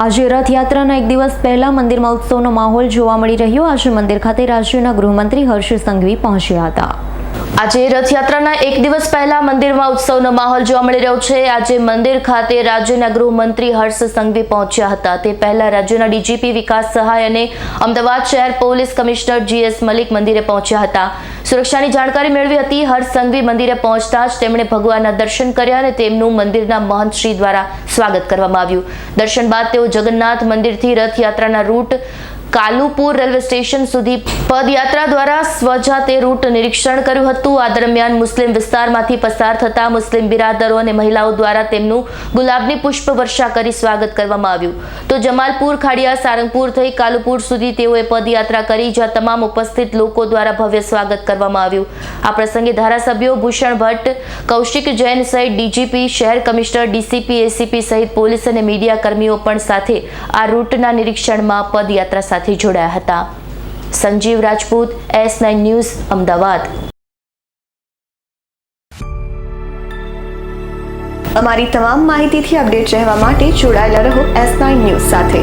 આજે રથયાત્રાના એક દિવસ પહેલા મંદિરમાં ઉત્સવનો માહોલ જોવા મળી રહ્યો. આજે મંદિર ખાતે રાજ્યના ગૃહમંત્રી હર્ષ સંઘવી પહોંચ્યા હતા. આજે રથયાત્રાના એક દિવસ પહેલા મંદિરમાં ઉત્સવનો માહોલ જોવા મળી રહ્યો છે. આજે મંદિર ખાતે રાજ્યના ગૃહમંત્રી હર્ષ સંઘવી પહોંચ્યા હતા. તે પહેલા રાજ્યના ડીજીપી વિકાસ સહાય અને અમદાવાદ શહેર પોલીસ કમિશનર જીએસ મલિક મંદિરે પહોંચ્યા હતા. સુરક્ષાની જાણકારી મેળવી હતી. હર્ષ સંઘવી મંદિરે પહોંચતા જ તેમણે ભગવાનના દર્શન કર્યા અને તેમનું મંદિરના મહંત શ્રી દ્વારા સ્વાગત કરવામાં આવ્યું. દર્શન બાદ તેઓ જગન્નાથ મંદિરથી રથયાત્રાના રૂટ કાલુપુર રેલવે સ્ટેશન સુધી પદયાત્રા દ્વારા સ્વજાતે રૂટ નિરીક્ષણ કર્યું હતું. આ દરમિયાન મુસ્લિમ વિસ્તારમાંથી પસાર થતા મુસ્લિમ બિરાદરો અને મહિલાઓ દ્વારા તેમનું ગુલાબની પુષ્પ વર્ષા કરી સ્વાગત કરવામાં આવ્યું. તો જમાલપુર, ખાડિયા, સારંગપુર થઈ કાલુપુર સુધી તેઓએ પદયાત્રા કરી, જ્યાં તમામ ઉપસ્થિત લોકો દ્વારા ભવ્ય સ્વાગત કરવામાં આવ્યું. આ પ્રસંગે ધારાસભ્યો ભૂષણ ભટ્ટ, કૌશિક જૈન સહિત ડીજીપી, શહેર કમિશનર, ડીસીપી, એસીપી સહિત પોલીસ અને મીડિયા કર્મીઓ પણ સાથે આ રૂટના નિરીક્ષણમાં પદયાત્રા સાથે જોડાયા હતા. Sanjeev Rajput, S nine news, Ahmedabad. અમારી તમામ માહિતીથી અપડેટ રહેવા માટે જોડાયેલા રહો એસ નાઇન ન્યૂઝ સાથે.